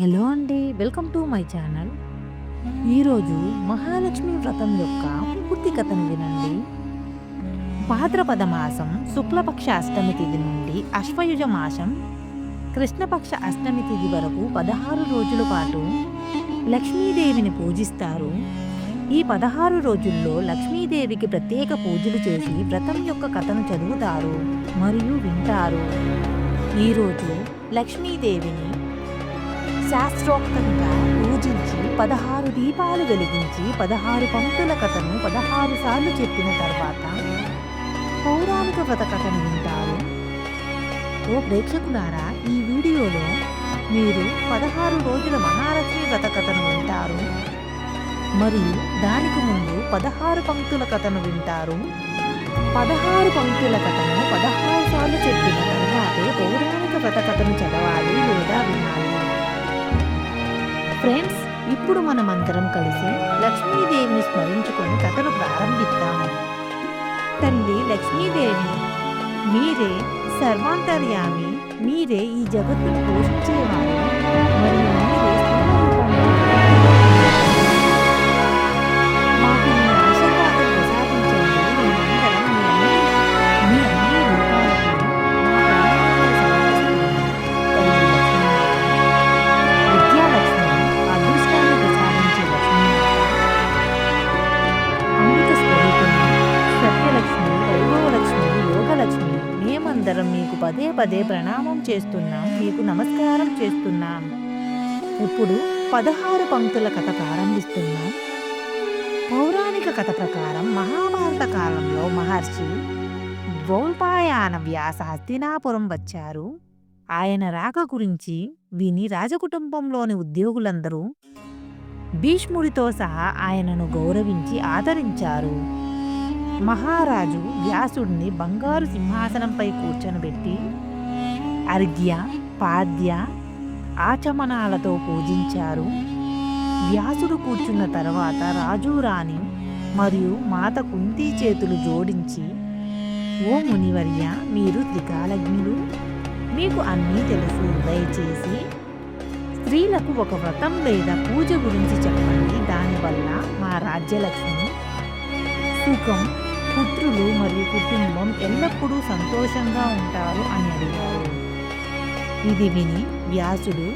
Hello అండి welcome to my channel. ఈరోజు మహాలక్ష్మి వ్రతం యొక్క పూర్తి కథను వినండి. భాద్రపద మాసం శుక్లపక్ష అష్టమి తిథి నుండి అశ్వయుజ మాసం కృష్ణపక్ష అష్టమి తిథి వరకు పదహారు రోజుల పాటు లక్ష్మీదేవిని పూజిస్తారు. ఈ పదహారు రోజుల్లో లక్ష్మీదేవికి ప్రత్యేక పూజలు చేసి వ్రతం యొక్క కథను చదువుతారు మరియు వింటారు. ఈరోజు లక్ష్మీదేవిని శాస్త్రోక్తంగా పూజించి పదహారు దీపాలు వెలిగించి పదహారు పంక్తుల కథను పదహారు సార్లు చెప్పిన తర్వాత పౌరాణిక వ్రత కథను వింటారు. ఓ ప్రేక్షకులారా ఈ వీడియోలో మీరు పదహారు రోజుల మహాలక్ష్మి వ్రత కథను వింటారు. మరియు దానికి ముందు పదహారు పంక్తుల కథను వింటారు. పదహారు పంక్తుల కథను పదహారు సార్లు ఇప్పుడు మనమందరం కలిసి లక్ష్మీదేవిని స్మరించుకొని కథను ప్రారంభిద్దాము. తల్లి లక్ష్మీదేవి మీరే సర్వాంతర్యామి మీరే ఈ జగత్తును పోషించే పదే ప్రణామం చేస్తున్నాం మీకు నమస్కారం చేస్తున్నాం. ఇప్పుడు పదహారు పంక్తుల కథ ప్రారంభిస్తున్నాం. పౌరాణిక కథ ప్రకారం మహాభారత కాలంలో మహర్షి ద్వౌల్పాయాన వ్యాస హస్తినాపురం వచ్చారు. ఆయన రాక గురించి విని రాజకుటుంబంలోని ఉద్యోగులందరూ భీష్ముడితో సహా ఆయనను గౌరవించి ఆదరించారు. మహారాజు వ్యాసుడిని బంగారు సింహాసనంపై కూర్చొనబెట్టి అర్ఘ్య పాద్య ఆచమనాలతో పూజించారు. వ్యాసుడు కూర్చున్న తర్వాత రాజు రాణి మరియు మాత కుంతి చేతులు జోడించి ఓ మునివర్య మీరు త్రికాలజ్ఞులు. మీకు అన్నీ తెలుసు. దయచేసి స్త్రీలకు ఒక వ్రతం లేదా పూజ గురించి చెప్పండి. దానివల్ల మా రాజ్యలక్ష్మి సుఖం పుత్రులు మరియు కుటుంబం ఎల్లప్పుడూ సంతోషంగా ఉంటారు అని అడిగారు. ఇది విని వ్యాసుడు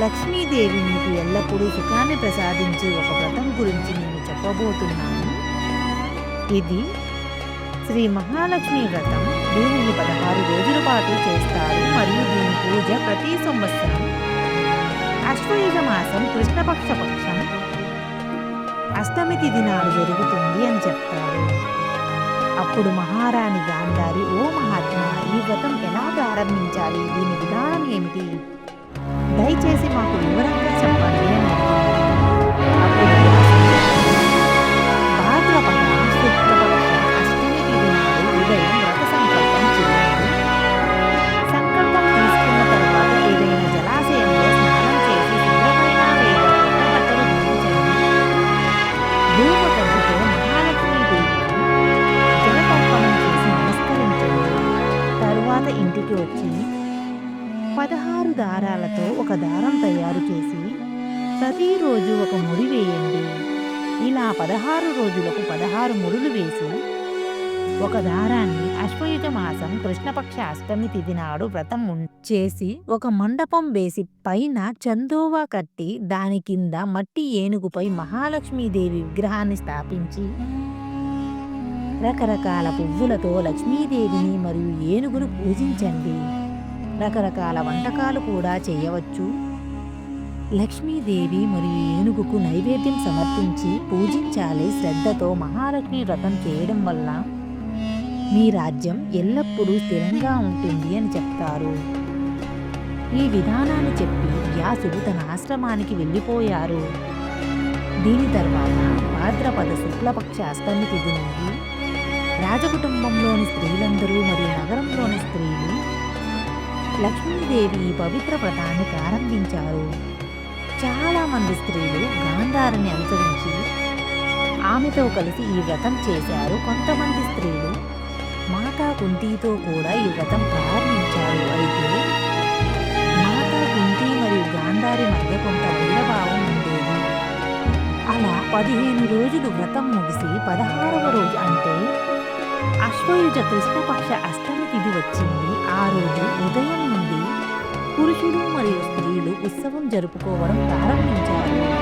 లక్ష్మీదేవి మీకు ఎల్లప్పుడూ సుఖాన్ని ప్రసాదించే ఒక వ్రతం గురించి నేను చెప్పబోతున్నాను. ఇది శ్రీ మహాలక్ష్మి వ్రతం. దీనిని పదహారు రోజుల పాటు చేస్తారు మరియు దీని పూజ ప్రతి సంవత్సరం. అశ్వయుజ మాసం కృష్ణపక్ష పక్షం. అష్టమి తిథి నాడు జరుగుతుంది అని చెప్తారు. అప్పుడు మహారాణి గాంధారి ఓ మహాత్మా ఈ వ్రతం ఎలా ప్రారంభించాలి దీని విధానం ఏమిటి? దయచేసి మాకు వివరంగా చెప్పండి. పదహారు దారాలతో ఒక దారం తయారు చేసి ప్రతిరోజు ఒక ముడి వేయండి. ఇలా పదహారు రోజులకు పదహారు ముడులు వేసి ఒక దారాన్ని అశ్వయుజ మాసం కృష్ణపక్ష అష్టమి తిథి నాడు వ్రతం చేసి ఒక మండపం వేసి పైన చందోవా కట్టి దాని కింద మట్టి ఏనుగుపై మహాలక్ష్మీదేవి విగ్రహాన్ని స్థాపించి రకరకాల పువ్వులతో లక్ష్మీదేవిని మరియు ఏనుగును పూజించండి. రకరకాల వంటకాలు కూడా చేయవచ్చు. లక్ష్మీదేవి మరియు ఏనుగుకు నైవేద్యం సమర్పించి పూజించాలి శ్రద్ధతో మహాలక్ష్మి వ్రతం చేయడం వల్ల మీ రాజ్యం ఎల్లప్పుడూ స్థిరంగా ఉంటుంది అని చెప్తారు. ఈ విధానాన్ని చెప్పి వ్యాసుడు తన ఆశ్రమానికి వెళ్ళిపోయారు. దీని తర్వాత భాద్రపద శుక్లపక్ష అష్టమి తిథి నుండి రాజకుటుంబంలోని స్త్రీలందరూ మరియు నగరంలోని స్త్రీలు లక్ష్మీదేవి పవిత్ర వ్రతాన్ని ప్రారంభించారు. చాలామంది స్త్రీలు గాంధారిని అనుసరించి ఆమెతో కలిసి ఈ వ్రతం చేశారు. కొంతమంది స్త్రీలు మాతా కుంతితో కూడా ఈ వ్రతం ప్రారంభించారు. అయితే మాతా కుంతి మరియు గాంధారి మధ్య కొంత భావం ఉండేది. అలా పదిహేను రోజులు వ్రతం ముగిసి పదహారవ రోజు అంటే అశ్వయుజ కృష్ణపక్ష అష్టమి తిథి వచ్చింది. ఆ రోజు ఉదయం నుండి పురుషులు మరియు స్త్రీలు ఉత్సవం జరుపుకోవడం ప్రారంభించారు.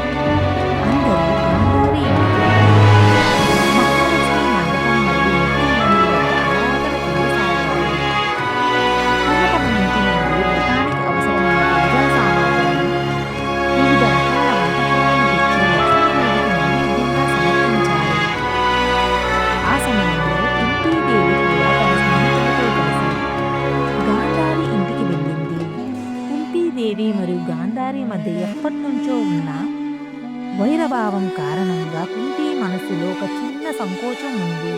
వైరభావం కారణంగా కుంతి మనసులో ఒక చిన్న సంకోచం ఉంది.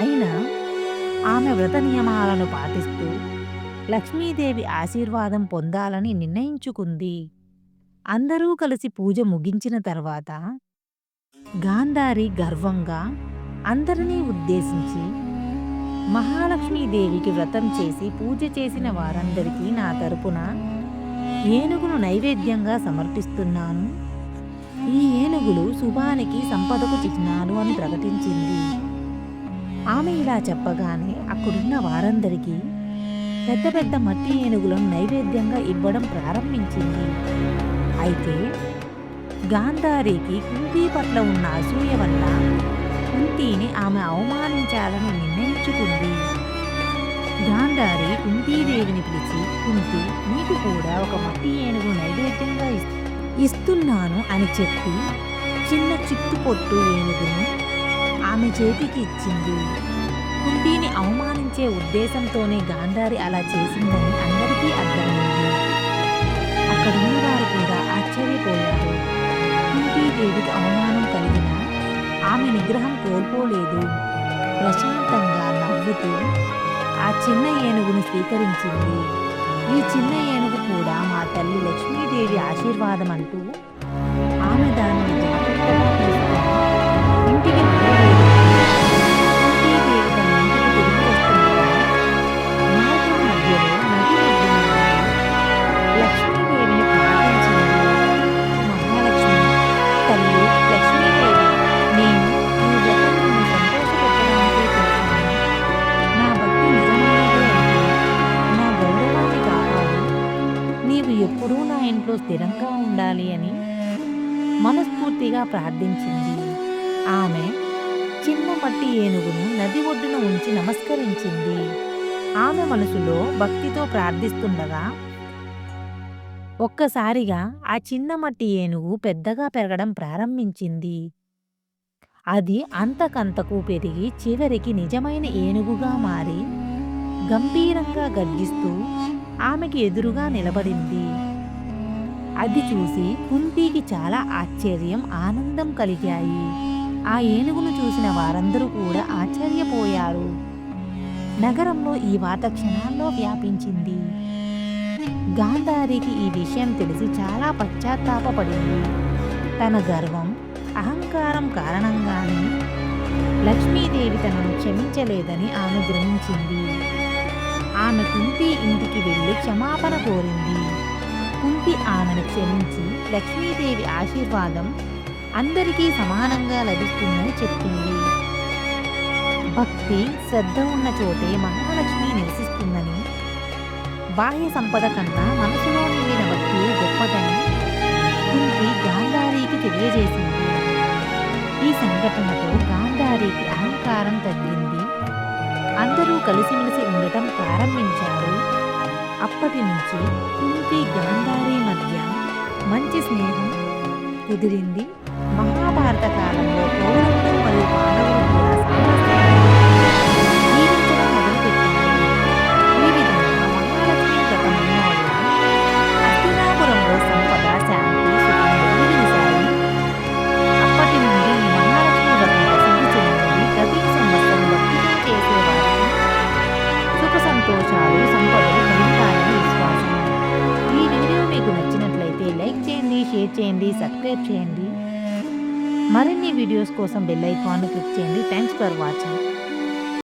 అయినా ఆమె వ్రత నియమాలను పాటిస్తూ లక్ష్మీదేవి ఆశీర్వాదం పొందాలని నిర్ణయించుకుంది. అందరూ కలిసి పూజ ముగించిన తర్వాత గాంధారి గర్వంగా అందరినీ ఉద్దేశించి మహాలక్ష్మీదేవికి వ్రతం చేసి పూజ చేసిన వారందరికీ నా తరపున ఏనుగును నైవేద్యంగా సమర్పిస్తున్నాను. ఈ ఏనుగులు శుభానికి సంపదకు చిహ్నాలు అని ప్రకటించింది. ఆమె ఇలా చెప్పగానే అక్కడున్న వారందరికీ పెద్ద పెద్ద మట్టి ఏనుగులను నైవేద్యంగా ఇవ్వడం ప్రారంభించింది. అయితే గాంధారికి కుంతి పట్ల ఉన్న అసూయ వల్ల కుంతిని ఆమె అవమానించాలని నిర్ణయించుకుంది. గాంధారి కుంతీదేవిని పిలిచి కుంతి నీకు కూడా ఒక మట్టి ఏనుగు నైవేద్యంగా ఇస్తుంది ఇస్తున్నాను అని చెప్పి చిన్న చిట్టుపొట్టు ఏనుగును ఆమె చేతికి ఇచ్చింది. కుండీని అవమానించే ఉద్దేశంతోనే గాంధారి అలా చేసిందని అందరికీ అర్థమైంది. అక్కడ వారు కూడా ఆశ్చర్యపోయారు. కుంతీదేవికి అవమానం కలిగినా ఆమె నిగ్రహం కోల్పోలేదు. ప్రశాంతంగా నవ్వుతూ ఆ చిన్న ఏనుగును స్వీకరించింది. ఈ చిన్న ఏనుగు కూడా మా తల్లి లక్ష్మీదేవి ఆశీర్వాదం అంటూ ఆమె దాన్ని ఇంటికి నీవు ఎప్పుడూ నా ఇంట్లో స్థిరంగా ఉండాలి అని మనస్ఫూర్తిగా ప్రార్థించింది. ఆమె చిన్న మట్టి ఏనుగును నది ఒడ్డున ఉంచి నమస్కరించింది. ఆమె మనసులో భక్తితో ప్రార్థిస్తుండగా ఒక్కసారిగా ఆ చిన్న మట్టి ఏనుగు పెద్దగా పెరగడం ప్రారంభించింది. అది అంతకంతకు పెరిగి చివరికి నిజమైన ఏనుగుగా మారి గంభీరంగా గర్జిస్తూ ఆమెకి ఎదురుగా నిలబడింది. అది చూసి కుంతికి చాలా ఆశ్చర్యం, ఆనందం కలిగాయి. ఆ ఏనుగును చూసిన వారందరూ కూడా ఆశ్చర్యపోయారు. నగరంలో ఈ వార్త క్షణాల్లో వ్యాపించింది. గాంధారికి ఈ విషయం తెలిసి చాలా పశ్చాత్తాపడింది తన గర్వం, అహంకారం కారణంగానే లక్ష్మీదేవి తనను క్షమించలేదని ఆమె గ్రహించింది. ఆమె కుంతి ఇంటికి వెళ్ళి క్షమాపణ కోరింది. కుంతి ఆమెను క్షమించి లక్ష్మీదేవి ఆశీర్వాదం అందరికీ సమానంగా లభిస్తుందని చెప్పింది. భక్తి, శ్రద్ధ ఉన్న చోటే మహాలక్ష్మి నివసిస్తుందని, బాహ్య సంపద కన్నా మనసులో నిండిన భక్తి గొప్పదని కుంతి గాంధారీకి తెలియజేసింది. ఈ సంఘటనతో గాంధారీకి అహంకారం తగ్గింది. అందరూ కలిసిమెలిసి ఉండటం ప్రారంభించారు. అప్పటి నుంచి కుంతి గాంధారి మధ్య మంచి స్నేహం కుదిరింది. వీడియోస్ కోసం బెల్ ఐకాన్ క్లిక్ చేయండి. Thanks for watching.